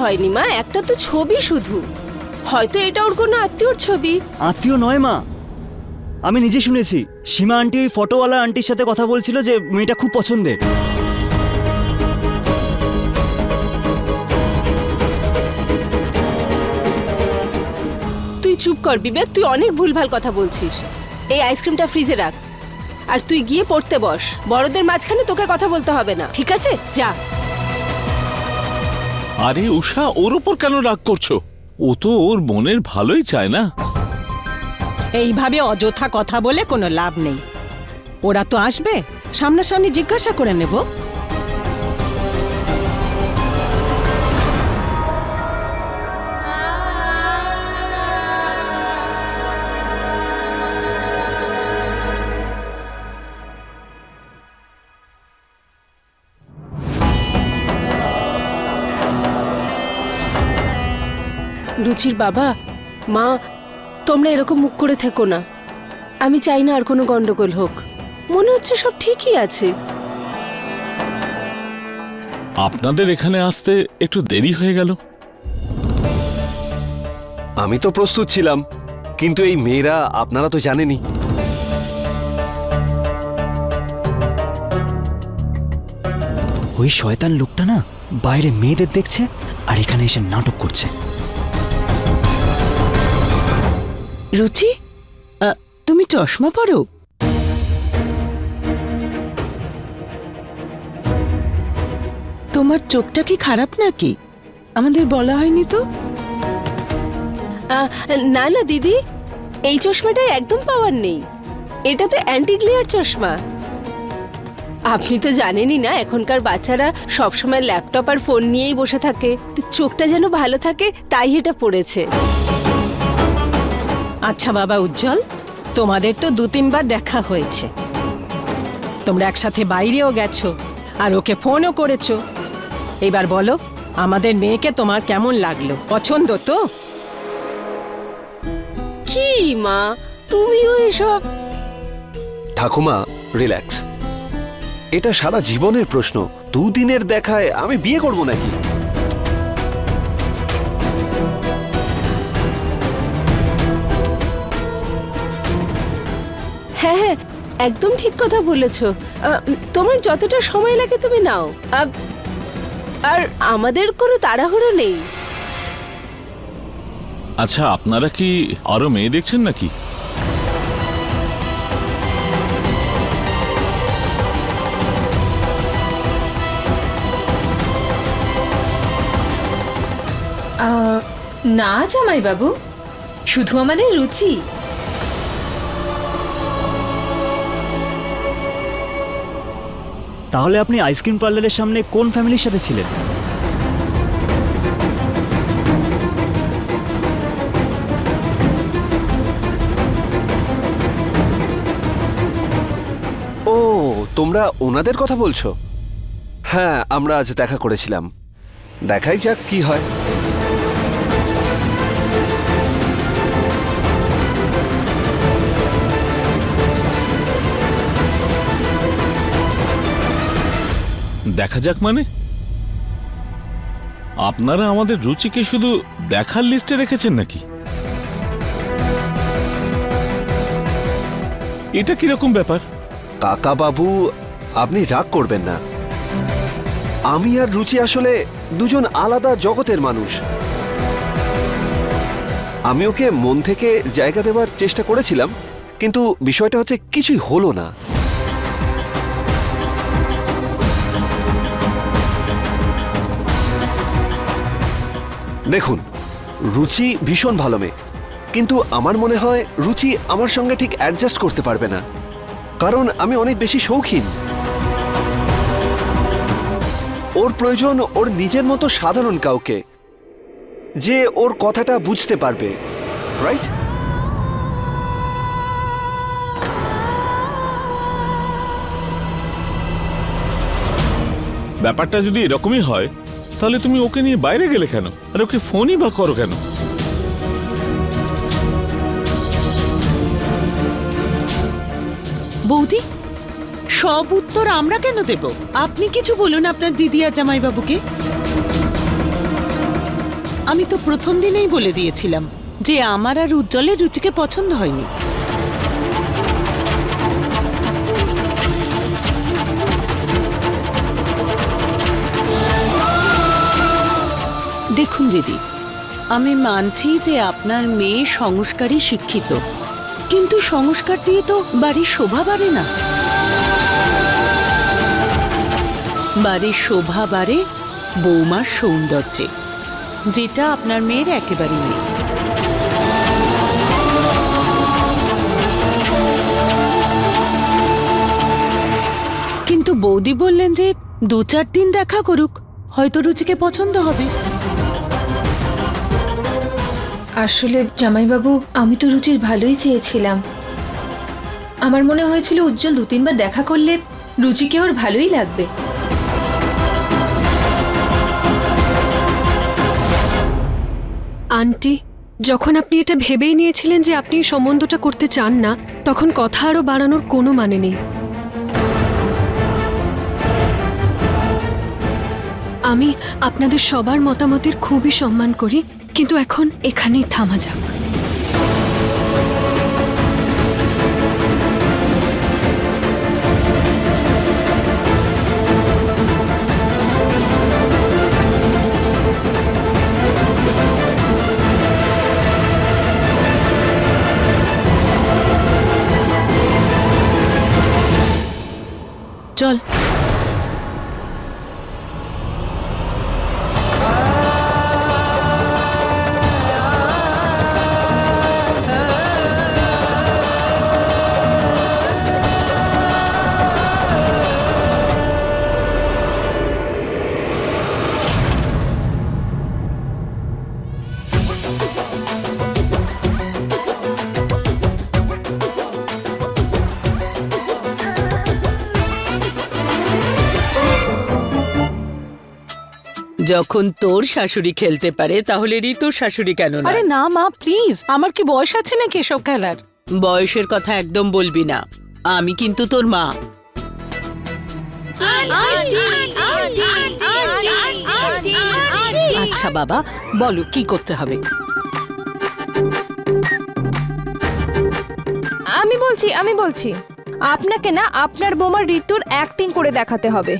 হয়নি মা একটা তো ছবি শুধু। হয়তো এটা ওর কোনো আত্মীয়র ছবি। আত্মীয় নয় মা। আমি নিজে শুনেছি সীমা আন্টি ওই ফটোওয়ালা আন্টির সাথে কথা বলছিল যে মেয়েটা খুব পছন্দের। তুই চুপ কর বিবেক তুই অনেক ভুলভাল কথা বলছিস। এই আইসক্রিমটা ফ্রিজে রাখ। আর তুই গিয়ে পড়তে বস বড়দের মাঝখানে তোকে কথা বলতে হবে না ঠিক আছে? যা। আরে উষা, ওর ওপর কেন রাগ করছ? ও তো ওর মনের ভালোই চায় না। এইভাবে অযথা কথা বলে কোনো লাভ নেই। ওরা তো আসবে, সামনাসামনি জিজ্ঞাসা করে নেব। রুচির বাবা? মা তোমরা এরকম মুখ করে থেকো না। আমি চাই না আর কোনো গন্ডগোল হোক। মনে হচ্ছে সব ঠিকই আছে। আপনাদের এখানে আসতে একটু দেরি হয়ে গেল। আমি তো প্রস্তুত ছিলাম কিন্তু এই মেয়েরা আপনারা তো জানেনই। ওই শয়তান লোকটা না বাইরে মেয়েদের দেখছে আর এখানে এসে নাটক করছে। রুচি তুমি চশমা পরো? তোমার চোখটা কি খারাপ নাকি? আমাদের বলা হয়নি তো? না না, দিদি, এই চশমাটা একদম পাওয়ার নেই। এটা তো অ্যান্টি গ্লেয়ার চশমা। আপনি তো জানেনই না, এখনকার বাচ্চারা সবসময় ল্যাপটপ আর ফোন নিয়েই বসে থাকে। চোখটা যেন ভালো থাকে, তাই এটা পড়েছে আচ্ছা বাবা উজ্জ্বল তোমাদের তো দু তিনবার দেখা হয়েছে। তোমরা একসাথে বাইরেও গেছো আর ওকে ফোনও করেছ। এবার বলো আমাদের মেয়েকে তোমার কেমন লাগল? পছন্দ তো? কি মা তুমিও এসব? ঠাকুমা রিল্যাক্স। এটা সারা জীবনের প্রশ্ন। দুদিনের দেখায় আমি বিয়ে করব নাকি? হ্যাঁ হ্যাঁ একদম ঠিক কথা বলেছ। তোমার যতটা সময় লাগে তুমি নাও। আর আমাদের কোনো তাড়াহুড়ো নেই। আচ্ছা আপনারা কি আরও মেয়ে দেখছেন নাকি? না জামাই বাবু শুধু আমাদের রুচি। তাহলে আপনি আইসক্রিম পার্লারের সামনে কোন ফ্যামিলির সাথে ছিলেন? ও, তোমরা ওনাদের কথা বলছো? হ্যাঁ আমরা আজ দেখা করেছিলাম। দেখাই যাক কি হয়। দেখা যাক মানে? আপনারা আমাদের রুচিকে শুধু দেখার লিস্টে রেখেছেন নাকি? এটা কীরকম ব্যাপার? কাকা বাবু আপনি রাগ করবেন না। আমি আর রুচি আসলে দুজন আলাদা জগতের মানুষ। আমি ওকে মন থেকে জায়গা দেওয়ার চেষ্টা করেছিলাম, কিন্তু বিষয়টা হচ্ছে কিছুই হলো না। দেখুন, রুচি ভীষণ ভালো মেয়ে। কিন্তু আমার মনে হয় রুচি আমার সঙ্গে ঠিক অ্যাডজাস্ট করতে পারবে না। কারণ আমি অনেক বেশি শৌখিন। ওর প্রয়োজন ওর নিজের মতো সাধারণ কাউকে, যে ওর কথাটা বুঝতে পারবে রাইট ব্যাপারটা যদি এরকমই হয় তাহলে তুমি ওকে নিয়ে বাইরে গেলে কেন? আর ওকে ফোনই বা করো কেন? বৌদি, সব উত্তর আমরা কেন দেব? আপনি কিছু বলুন আপনার দিদি আর জামাইবাবুকে। আমি তো প্রথম দিনেই বলে দিয়েছিলাম যে আমার আর উজ্জ্বলের রুচিকে পছন্দ হয়নি। দেখুন দিদি, আমি মানছি যে আপনার মেয়ে সংস্কারী শিক্ষিত। কিন্তু সংস্কার দিয়ে তো বাড়ির শোভা বাড়ে না। বাড়ির শোভা বাড়ে বৌমার সৌন্দর্যে, যেটা আপনার মেয়ের একেবারেই নেই। কিন্তু বৌদি বললেন যে দু চার দিন দেখা করুক, হয়তো রুচিকে পছন্দ হবে। আসলে জামাইবাবু, আমি তো রুচির ভালোই চেয়েছিলাম। আমার মনে হয়েছিল উজ্জ্বল দু তিনবার দেখা করলে রুচিকে ওর ভালোই লাগবে। আন্টি, যখন আপনি এটা ভেবেই নিয়েছিলেন যে আপনি সম্বন্ধটা করতে চান না, তখন কথা আরও বাড়ানোর কোনো মানে নেই। আমি আপনাদের সবার মতামতের খুবই সম্মান করি। কিন্তু এখন এখানেই থামা যাক। যখন তোর শাশুড়ি খেলতে পারে তাহলে ঋতুর শাশুড়ি কেন না আরে না মা প্লিজ আমার কি বয়স আছে নাকি এসব খেলার বয়সের কথা একদম বলবি না আমি কিন্তু তোর মা আচ্ছা বাবা বলো কি করতে হবে আমি বলছি আমি বলছি আপনাকে না আপনার বোমার ঋতুর অ্যাক্টিং করে দেখাতে হবে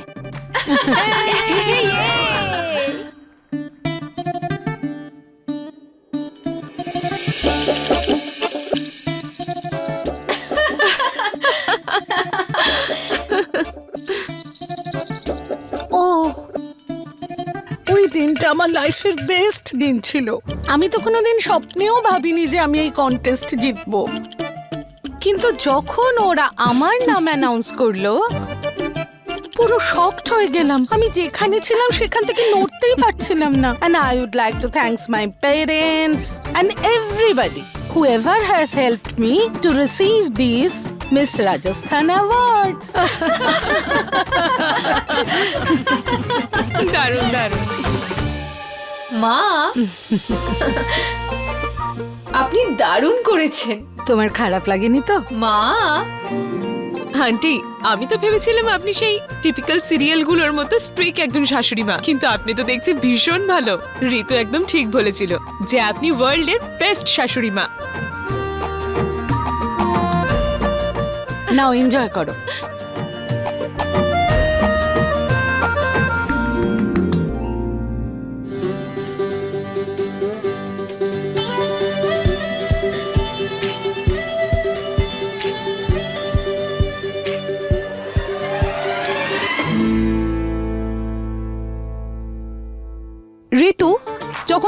আমার লাইফের বেস্ট দিন ছিল। আমি তো কোনোদিন স্বপ্নেও ভাবিনি যে আমি এই কন্টেস্ট জিতবো। কিন্তু যখন ওরা আমার নাম অ্যানাউন্স করল, পুরো শকড হয়ে গেলাম। আমি যেখানে ছিলাম সেখান থেকে নড়তেই পারছিলাম না। And i would like to thanks my parents and everybody whoever has helped me to receive this miss rajasthan award. দারুণ দারুণ। মা! আপনি দারুণ করেছেন। তোমার খারাপ লাগেনি তো? মা! আন্টি আমি তো ভেবেছিলাম আপনি সেই টিপিক্যাল সিরিয়ালগুলোর মতো স্ট্রিক একজন শাশুড়ি মা। কিন্তু আপনি তো দেখছি ভীষণ ভালো। ঋতু একদম ঠিক বলেছিল যে আপনি ওয়ার্ল্ডের বেস্ট শাশুড়ি মা। নাও এনজয় করো।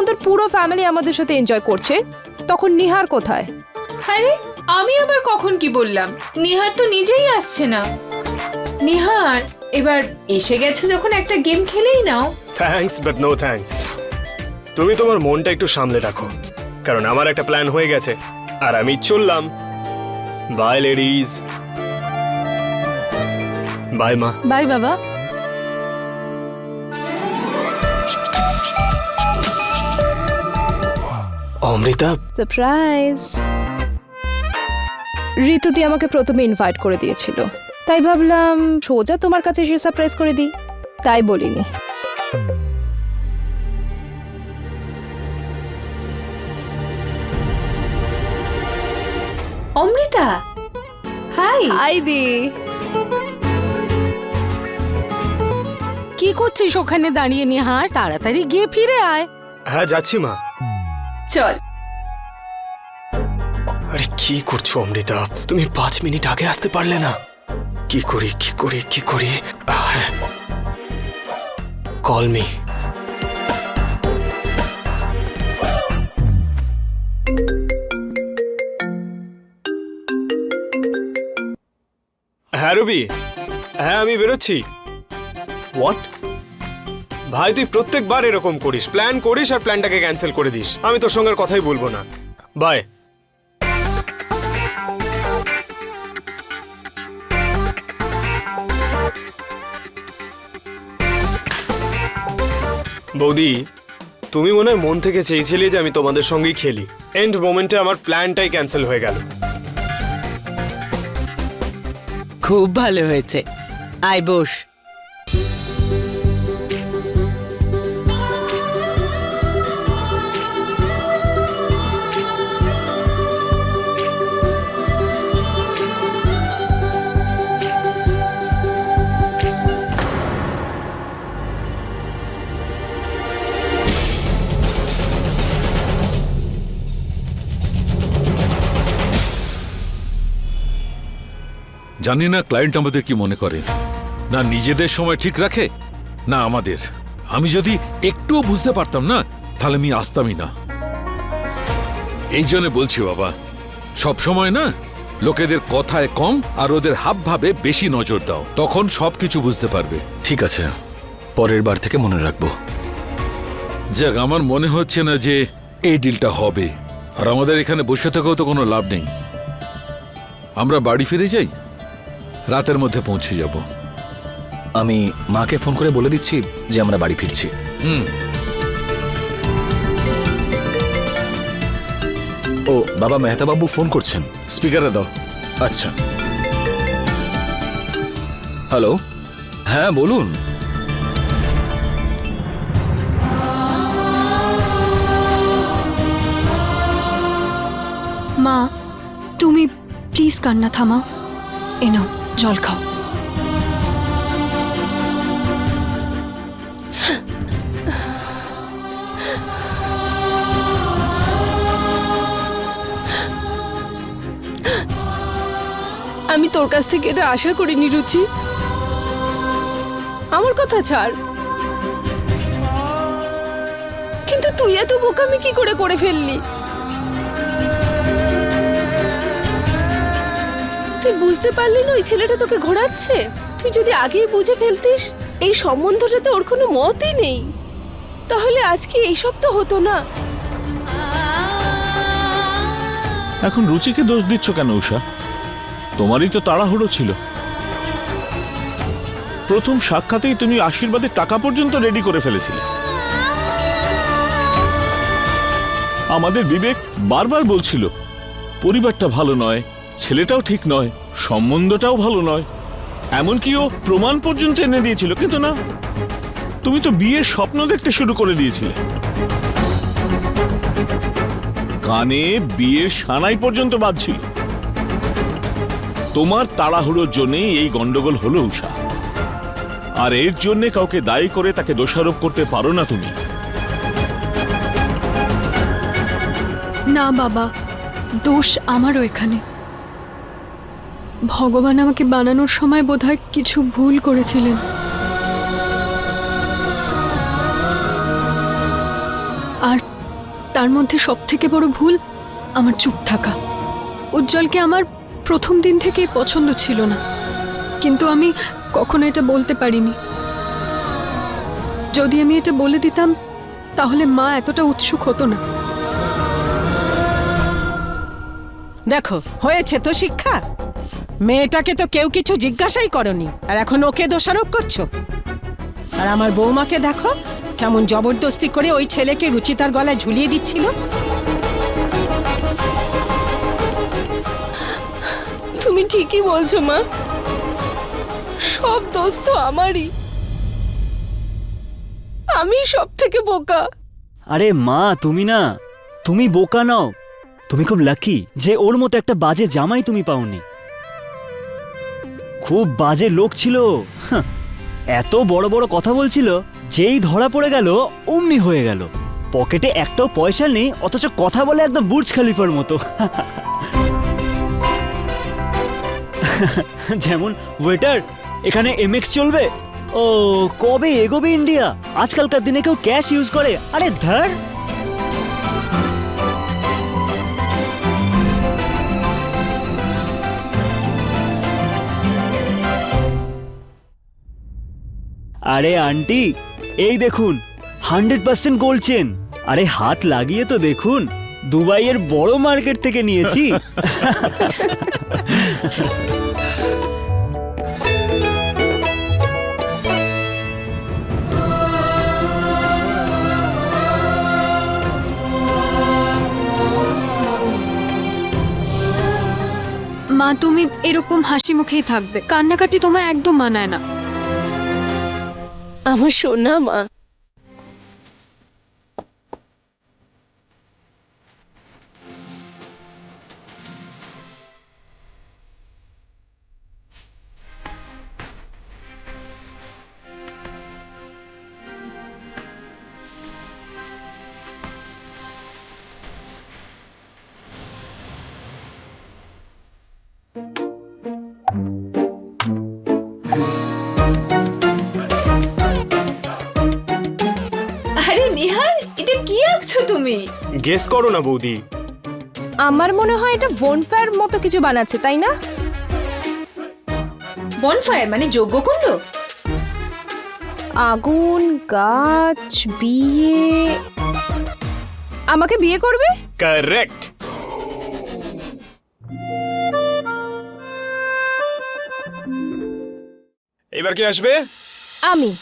যখন তোর পুরো ফ্যামিলি আমাদের সাথে এনজয় করছে তখন নিহার কোথায়? আরে আমি আবার কখন কি বললাম? নিহার তো নিজেই আসছে না। নিহার এবার এসে গেছো যখন একটা গেম খেলেই নাও। থ্যাঙ্কস বাট নো থ্যাঙ্কস তুমি তোমার মনটা একটু সামলে রাখো কারণ আমার একটা প্ল্যান হয়ে গেছে আর আমি চললাম। বাই লেডিজ বাই মা। বাই বাবা। অমৃতা? সারপ্রাইজ ঋতুদি আমাকে প্রথমে ইনভাইট করে দিয়েছিল। তাই ভাবলাম সোজা তোমার কাছে এসে সারপ্রাইজ করে দিই। তাই বলিনি। অমৃতা! হাই হাই দি। কি করছিস ওখানে দাঁড়িয়ে নিয়ে? হ্যাঁ তাড়াতাড়ি গিয়ে ফিরে আয়। হ্যাঁ যাচ্ছি মা। চল। আরে কি করছ, অমৃতা? তুমি পাঁচ মিনিট আগে আসতে পারলে না। কি করি কি করি কি করি? কল মি হ্যাঁ রবি। হ্যাঁ আমি বেরোচ্ছি। হোয়াট ভাই, তুই প্রত্যেকবার এরকম করিস। প্ল্যান করিস আর প্ল্যানটাকে ক্যান্সেল করে দিস। আমি তোর সঙ্গে কথাই বলব না। বাই বৌদি, তুমি মনে হয় মন থেকে চেয়েছিলে যে আমি তোমাদের সঙ্গেই খেলি। এন্ড মোমেন্টে আমার প্ল্যানটাই ক্যান্সেল হয়ে গেল। খুব ভালো হয়েছে। আয় বস। জানি না ক্লায়েন্ট আমাদের কি মনে করে। না নিজেদের সময় ঠিক রাখে না আমাদের। আমি যদি একটুও বুঝতে পারতাম না তাহলে আমি আসতামই না। এই জন্য বলছি বাবা সব সময় না লোকেদের কথায় কম আর ওদের হাব ভাবে বেশি নজর দাও। তখন সবকিছু বুঝতে পারবে। ঠিক আছে পরের বার থেকে মনে রাখব। যাক আমার মনে হচ্ছে না যে এই ডিলটা হবে। আর আমাদের এখানে বসে থেকেও তো কোনো লাভ নেই। আমরা বাড়ি ফিরে যাই? রাতের মধ্যে পৌঁছে যাব। আমি মাকে ফোন করে বলে দিচ্ছি যে আমরা বাড়ি ফিরছি। হুম। ও বাবা মেহতাবাবু ফোন করছেন। স্পিকারে দাও। আচ্ছা। হ্যালো? হ্যাঁ বলুন। মা তুমি প্লিজ কান্না থামাও। এ নাও। জল খাও। আমি তোর কাছ থেকে এটা আশা করিনি, রুচি। আমার কথা ছাড়। কিন্তু তুই এত বোকামি কি করে করে ফেললি? তুই বুঝতে পারলি না ওই ছেলেটা তোকে ঘোরাচ্ছে? তুই যদি আগেই বুঝে ফেলতিস, এই সম্বন্ধটাতে ওর কোনো মতই নেই। তাহলে আজকে এইসব তো হতো না? এখন রুচিকে দোষ দিচ্ছ কেন উষা তোমারই তো তাড়াহুড়ো ছিল। প্রথম সাক্ষাতেই তুমি আশীর্বাদের টাকা পর্যন্ত রেডি করে ফেলেছিলে। আমাদের বিবেক বারবার বলছিল, পরিবারটা ভালো নয় ছেলেটাও ঠিক নয়, সম্বন্ধটাও ভালো নয়। এমনকি ও প্রমাণ পর্যন্ত এনে দিয়েছিল, কিন্তু না। তুমি তো বিয়ের স্বপ্ন দেখতে শুরু করে দিয়েছিলে। কানে বিয়ের সানাই পর্যন্ত বাজছিল। তোমার তাড়াহুড়োর জন্যই এই গন্ডগোল হলো, উষা। আর এর জন্য কাউকে দায়ী করে তাকে দোষারোপ করতে পারো না তুমি। না, বাবা, দোষ আমারও এখানে। ভগবান আমাকে বানানোর সময় বোধহয় কিছু ভুল করেছিলেন। আর তার মধ্যে সব থেকে বড় ভুল আমার চুপ থাকা। উজ্জ্বলকে আমার প্রথম দিন থেকেই পছন্দ ছিল না। কিন্তু আমি কখনো এটা বলতে পারিনি। যদি আমি এটা বলে দিতাম, তাহলে মা এতটা উৎসুক হতো না। দেখো, হয়েছে তো শিক্ষা। মেয়েটাকে তো কেউ কিছু জিজ্ঞাসাই করনি। আর এখন ওকে দোষারোপ করছ? আর আমার বৌমাকে দেখো কেমন জবরদস্তি করে ওই ছেলেকে রুচিতার গলায় ঝুলিয়ে দিচ্ছিল। তুমি ঠিকই বলছো মা। সব দোষ তো আমারই। আমি সব থেকে বোকা। আরে মা তুমি না তুমি বোকা নাও। তুমি খুব লাকি যে ওর মতো একটা বাজে জামাই তুমি পাওনি। খুব বাজে লোক ছিল। এত বড় বড় কথা বলছিল যেই ধরা পড়ে গেল অমনি হয়ে গেল। পকেটে একটাও পয়সা নেই, অথচ কথা বলে একদম বুর্জ খালিফার মতো। যেমন ওয়েটার এখানে এমএক্স চলবে? ও, কবে এগোবে ইন্ডিয়া আজকালকার দিনে কেউ ক্যাশ ইউজ করে? আরে ধর! আরে আন্টি, এই দেখুন হান্ড্রেড পার্সেন্ট গোল্ড চেন আরে হাত লাগিয়ে তো দেখুন, দুবাইয়ের বড় মার্কেট থেকে নিয়েছি। মা, তুমি এরকম হাসি মুখেই থাকবে। কান্নাকাটি তোমায় একদম মানায় না। আমার সোনা মা। তুমি? গেস করো না বৌদি। আমার মনে হয় এটা বনফায়ার মতো কিছু বানাচ্ছে তাই না? বনফায়ার মানে যোগ্য যজ্ঞকুণ্ড আগুন গাছ বিয়ে। আমাকে বিয়ে করবে? কারেক্ট এবার কি আসবে? আমি।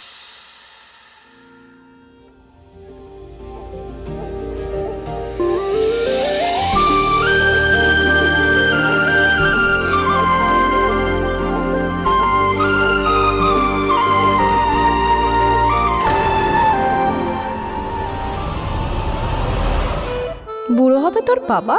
বাবা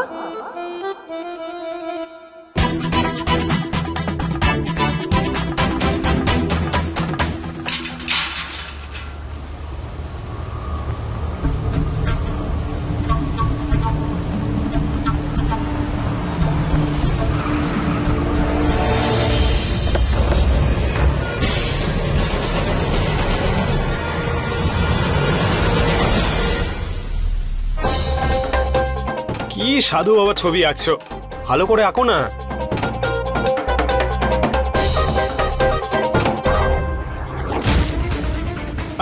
কি সাধু বাবার ছবি আঁকছো। ভালো করে আঁকো না।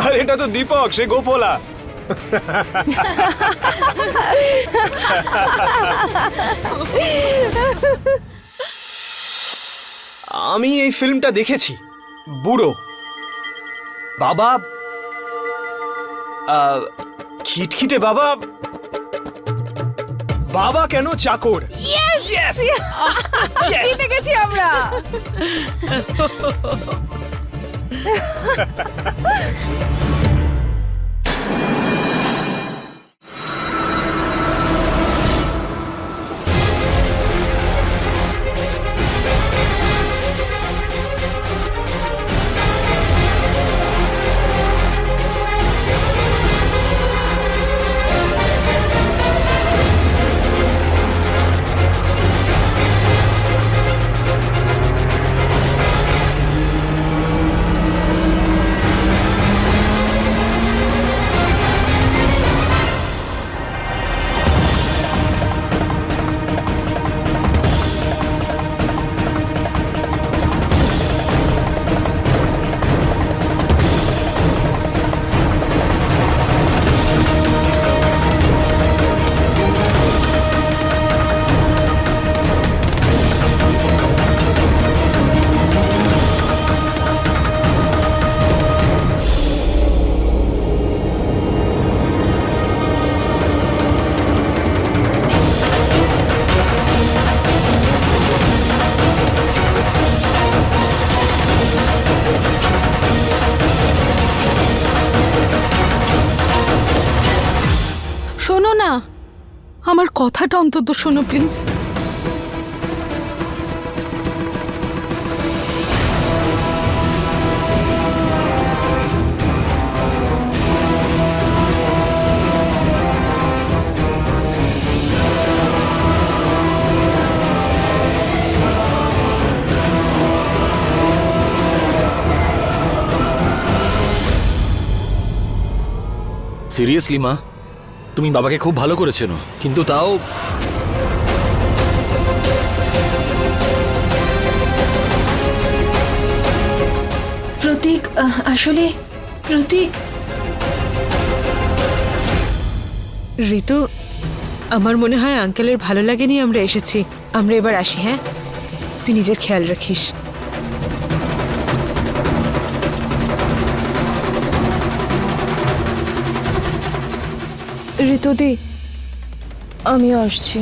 আর, এটা তো দীপক, সে গোপলা। আমি এই ফিল্মটা দেখেছি। বুড়ো। বাবা খিটখিটে বাবা বাবা কেন চাকর? Yes! জিতে গেছি আমরা। আমার কথাটা অন্তত শোনো প্লিজ। সিরিয়াসলি মা তুমি বাবাকে খুব ভালো করেছেন, কিন্তু তাও প্রতীক আসলে প্রতীক। ঋতু, আমার মনে হয় আঙ্কেলের ভালো লাগেনি আমরা এসেছি। আমরা এবার আসি হ্যাঁ? তুই নিজের খেয়াল রাখিস। ঋতুদি আমি আসছি।